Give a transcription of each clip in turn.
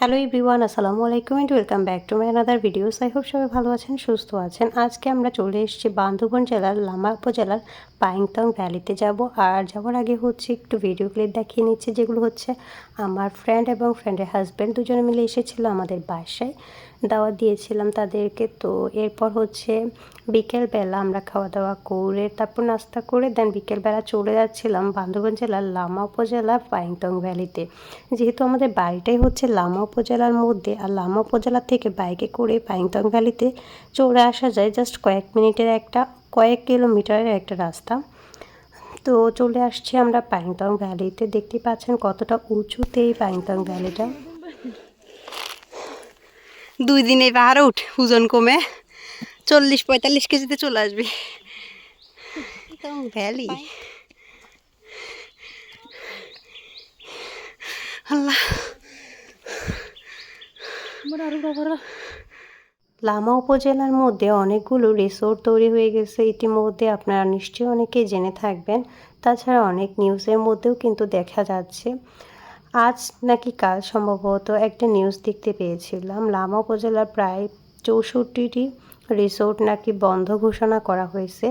Hello everyone আসসালামু আলাইকুম and welcome back to my another videos I hope সবাই ভালো আছেন, সুস্থ আছেন। আজকে আমরা চলে এসেছি বান্ধবন জেলার লামা উপজেলার পাইংতং ভ্যালিতে যাব। আর যাওয়ার আগে হচ্ছে একটু ভিডিও ক্লিপ দেখিয়ে নিচ্ছে, যেগুলো হচ্ছে আমার ফ্রেন্ড এবং ফ্রেন্ডের হাজব্যান্ড দুজনে মিলে এসেছিল আমাদের বাসায়। দাওয়াত দিয়েছিলাম তাদেরকে। তো এরপর হচ্ছে বিকেলবেলা আমরা খাওয়া দাওয়া করে তারপর নাস্তা করে দেন বিকেলবেলা চলে যাচ্ছিলাম বান্দরবান জেলার লামা উপজেলা পাইংটং ভ্যালিতে। যেহেতু আমাদের বাড়িটাই হচ্ছে লামা উপজেলার মধ্যে, আর লামা উপজেলা থেকে বাইকে করে পাইংটং ভ্যালিতে চলে আসা যায় জাস্ট কয়েক মিনিটের একটা, কয়েক কিলোমিটারের একটা রাস্তা। তো চলে আসছি আমরা পাইংটং ভ্যালিতে। দেখতে পাচ্ছেন কতটা উঁচুতে এই পাইংটং ভ্যালিটা। দুই দিনে পাহাড়ে উঠ ওজন কমে। চল্লিশ পঁয়তাল্লিশ কেজিতে চলে আসবি। ভ্যালি। আল্লাহ। লামা উপজেলার মধ্যে অনেকগুলো রিসোর্ট তৈরি হয়ে গেছে। ইতিমধ্যে আপনারা নিশ্চয়ই অনেকেই জেনে থাকবেন। তাছাড়া অনেক নিউজের মধ্যেও কিন্তু দেখা যাচ্ছে। আজ নাকি কাল সম্ভবত একটা নিউজ দেখতে পেয়েছিলাম। লামা উপজেলার প্রায় চৌষট্টিটি রিসোর্ট নাকি বন্ধ ঘোষণা করা হয়েছে।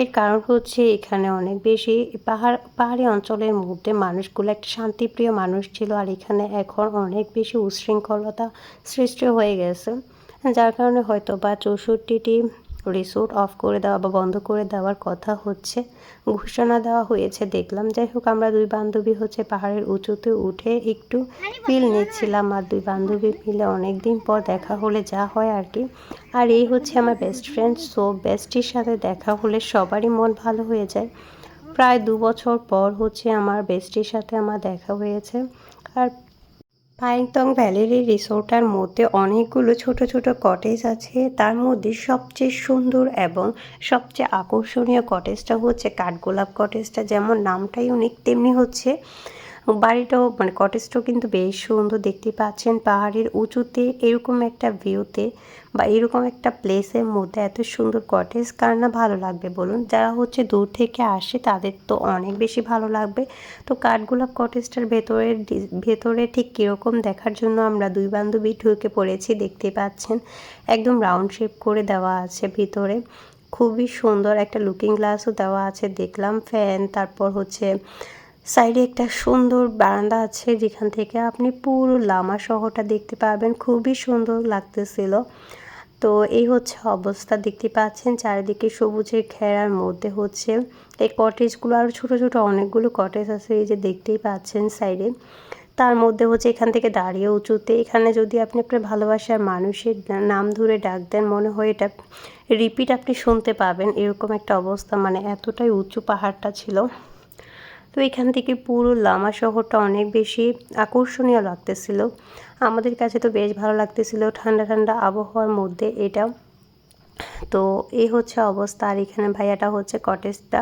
এর কারণ হচ্ছে এখানে অনেক বেশি পাহাড়, পাহাড়ি অঞ্চলের মধ্যে মানুষগুলো একটা শান্তিপ্রিয় মানুষ ছিল আর এখানে এখন অনেক বেশি উশৃঙ্খলতা সৃষ্টি হয়ে গেছে। যার কারণে হয়তো বা চৌষট্টিটি রিসোর্ট অফ করে দেওয়া বা বন্ধ করে দেওয়ার কথা হচ্ছে। ঘোষণা দেওয়া হয়েছে, দেখলাম। যাই হোক, আমরা দুই বান্ধবী হচ্ছে পাহাড়ের উঁচুতে উঠে একটু ফিল নিচ্ছিলাম আর দুই বান্ধবী মিলে অনেক দিন পর দেখা হলে যা হয় আর কি। আর এই হচ্ছে আমার বেস্ট ফ্রেন্ড সো বেস্টির সাথে দেখা হলে সবারই মন ভালো হয়ে যায়। প্রায় দু বছর পর হচ্ছে আমার বেস্টির সাথে আমার দেখা হয়েছে। আর পাইংতং ভ্যালির এই রিসোর্টার মধ্যে অনেকগুলো ছোট ছোট কটেজ আছে। তার মধ্যে সবচেয়ে সুন্দর এবং সবচেয়ে আকর্ষণীয় কটেজটা হচ্ছে কাঠগোলাপ কটেজটা। যেমন নামটাই অনেক তেমনি হচ্ছে বাড়িটাও মানে কটেজটাও কিন্তু বেশ সুন্দর দেখতে পাচ্ছেন। পাহাড়ের উঁচুতে এরকম একটা ভিউতে বা এরকম একটা প্লেসের মধ্যে এত সুন্দর কটেজ কার না ভালো লাগবে বলুন? যারা হচ্ছে দূর থেকে আসে তাদের তো অনেক বেশি ভালো লাগবে। তো কাঠগোলাপ কটেজটার ভেতরে ভেতরে ঠিক কীরকম দেখার জন্য আমরা দুই বান্ধবী ঢুকে পড়েছি, দেখতে পাচ্ছেন। একদম রাউন্ড শেপ করে দেওয়া আছে ভিতরে। খুবই সুন্দর একটা লুকিং গ্লাসও দেওয়া আছে, দেখলাম ফ্যান তারপর হচ্ছে সাইডে একটা সুন্দর বারান্দা আছে যেখান থেকে আপনি পুরো লামা শহরটা দেখতে পাবেন। খুবই সুন্দর লাগতেছিল। তো এই হচ্ছে অবস্থা, দেখতে পাচ্ছেন চারিদিকে সবুজের ঘেরার মধ্যে হচ্ছে। এই কটেজগুলো আরও ছোটো ছোটো, অনেকগুলো কটেজ আছে এই যে দেখতেই পাচ্ছেন সাইডে। তার মধ্যে হচ্ছে এখান থেকে দাঁড়িয়ে উঁচুতে, এখানে যদি আপনি আপনার ভালোবাসার মানুষের নাম ধরে ডাক দেন, মনে হয় এটা রিপিট আপনি শুনতে পাবেন। এরকম একটা অবস্থা মানে এতটাই উঁচু পাহাড়টা ছিল। তো এখান থেকে পুরো লামা শহরটা অনেক বেশি আকর্ষণীয় লাগতেছিল। আমাদের কাছে তো বেশ ভালো লাগতেছিল। ঠান্ডা ঠান্ডা আবহাওয়ার মধ্যে এটা তো এই হচ্ছে অবস্থা। আর এখানে ভাইয়াটা হচ্ছে কটেজটা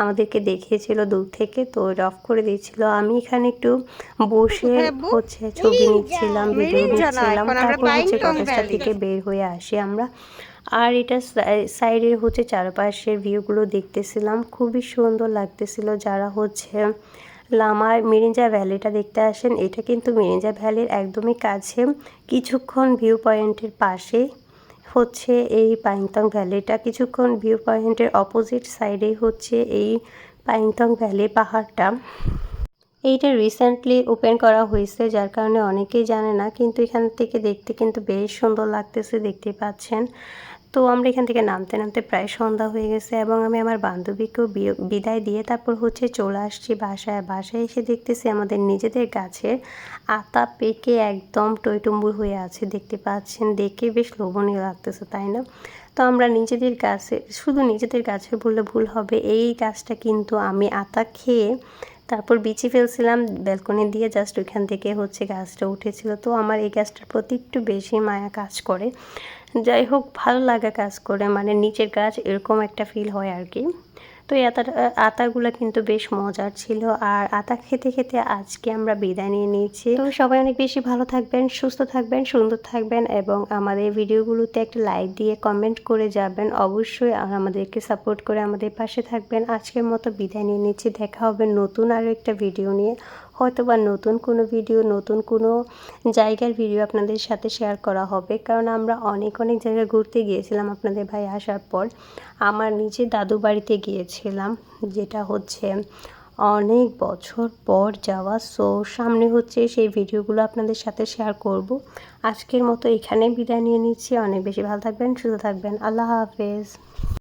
আমাদেরকে দেখিয়েছিল দূর থেকে তো অফ করে দিয়েছিল। আমি এখানে একটু বসে হচ্ছে ছবি নিচ্ছিলাম ভিডিও নিচ্ছিলাম। তারপর হচ্ছে কটেজটা থেকে বের হয়ে আসি আমরা। আর এটা সাইডের হচ্ছে চারপাশের ভিউগুলো দেখতেছিলাম। খুবই সুন্দর লাগতেছিল যারা হচ্ছে লামার মিরিঞ্জা ভ্যালিটা দেখতে আসেন এটা কিন্তু মিরিঞ্জা ভ্যালির একদমই কাছে কিছুক্ষণ ভিউ পয়েন্টের পাশে। হচ্ছে এই পাইংতং ভ্যালিটা। কিছুক্ষণ ভিউ পয়েন্টের অপোজিট সাইডে হচ্ছে এই পাইংতং ভ্যালি পাহাড়টা। এইটা রিসেন্টলি ওপেন করা হয়েছে, যার কারণে অনেকেই জানে না, কিন্তু এখান থেকে দেখতে কিন্তু বেশ সুন্দর লাগতেছে, দেখতে পাচ্ছেন। তো আমরা এখান থেকে নামতে নামতে প্রায় সন্ধ্যা হয়ে গেছে এবং আমি আমার বান্ধবীকেও বিদায় দিয়ে তারপর হচ্ছে চলে আসছি বাসায়। বাসায় এসে দেখতেছি আমাদের নিজেদের গাছের আতা পেকে একদম টইটুম্বুর হয়ে আছে, দেখতে পাচ্ছেন। দেখে বেশ লোভনীয় লাগতেছে, তাই না? তো আমরা নিজেদের গাছে, শুধু নিজেদের গাছের বললে ভুল হবে, এই গাছটা কিন্তু আমি আতা খেয়ে তারপর বিচি ফেলছিলাম, ব্যালকনি দিয়ে জাস্ট ওইখান থেকে হচ্ছে গাছটা উঠেছিল। তো আমার এই গাছটার প্রতি একটু বেশি মায়া কাজ করে। যাই হোক, ভালো লাগা কাজ করে। মানে নিচের গাছ এরকম একটা ফিল হয় আর কি। তো এই আতা আতাগুলো কিন্তু বেশ মজার ছিল। আর আতা খেতে খেতে আজকে আমরা বিদায় নিয়ে নিয়েছি। তো সবাই অনেক বেশি ভালো থাকবেন, সুস্থ থাকবেন, সুন্দর থাকবেন এবং আমাদের ভিডিওগুলোতে একটা লাইক দিয়ে কমেন্ট করে যাবেন। অবশ্যই আর আমাদেরকে সাপোর্ট করে আমাদের পাশে থাকবেন। আজকের মতো বিদায় নিয়ে নিচ্ছি। দেখা হবে নতুন আরও একটা ভিডিও নিয়ে। হয়তো বা নতুন কোনো ভিডিও নতুন কোনো জায়গার ভিডিও আপনাদের সাথে শেয়ার করা হবে। কারণ আমরা অনেক অনেক জায়গায় ঘুরতে গিয়েছিলাম আপনাদের ভাই আসার পর। আমার নিজে দাদু বাড়িতে গিয়েছিলাম, যেটা হচ্ছে অনেক বছর পর যাওয়া। সো সামনে হচ্ছে সেই ভিডিওগুলো আপনাদের সাথে শেয়ার করব। আজকের মতো এখানে বিদায় নিয়ে নিচ্ছি। অনেক বেশি ভালো থাকবেন, সুস্থ থাকবেন। আল্লাহ হাফেজ।